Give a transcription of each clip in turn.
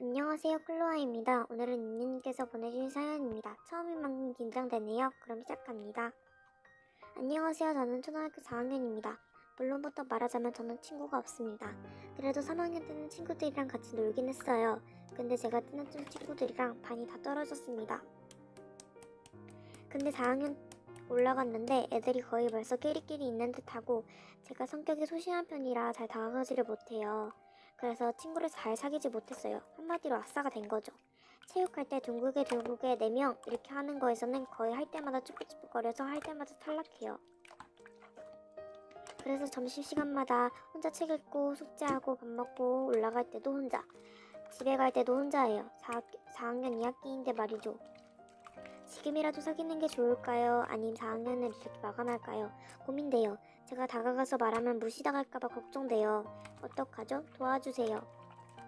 안녕하세요 클로아입니다. 오늘은 인님께서 보내주신 사연입니다. 처음인 만큼 긴장되네요. 그럼 시작합니다. 안녕하세요. 저는 초등학교 4학년입니다. 물론부터 말하자면 저는 친구가 없습니다. 그래도 3학년 때는 친구들이랑 같이 놀긴 했어요. 근데 제가 좀 친구들이랑 반이 다 떨어졌습니다. 근데 4학년 올라갔는데 애들이 거의 벌써 끼리끼리 있는 듯하고 제가 성격이 소심한 편이라 잘 다가가지를 못해요. 그래서 친구를 잘 사귀지 못했어요. 한마디로 아싸가 된 거죠. 체육할 때 둥글게 둥글게 4명 이렇게 하는 거에서는 거의 할 때마다 쭈뼛쭈뼛거려서 할 때마다 탈락해요. 그래서 점심시간마다 혼자 책 읽고 숙제하고 밥 먹고 올라갈 때도 혼자 집에 갈 때도 혼자예요. 4, 4학년 2학기인데 말이죠. 지금이라도 사귀는 게 좋을까요? 아님 4학년을 이렇게 마감할까요? 고민돼요. 제가 다가가서 말하면 무시당할까봐 걱정돼요. 어떡하죠? 도와주세요.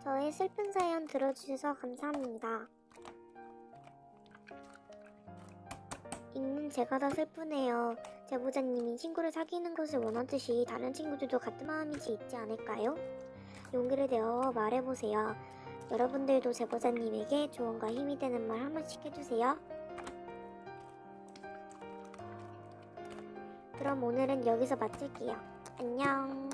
저의 슬픈 사연 들어주셔서 감사합니다. 읽는 제가 더 슬프네요. 제보자님이 친구를 사귀는 것을 원하듯이 다른 친구들도 같은 마음이지 있지 않을까요? 용기를 내어 말해보세요. 여러분들도 제보자님에게 조언과 힘이 되는 말 한번씩 해주세요. 그럼 오늘은 여기서 마칠게요. 안녕.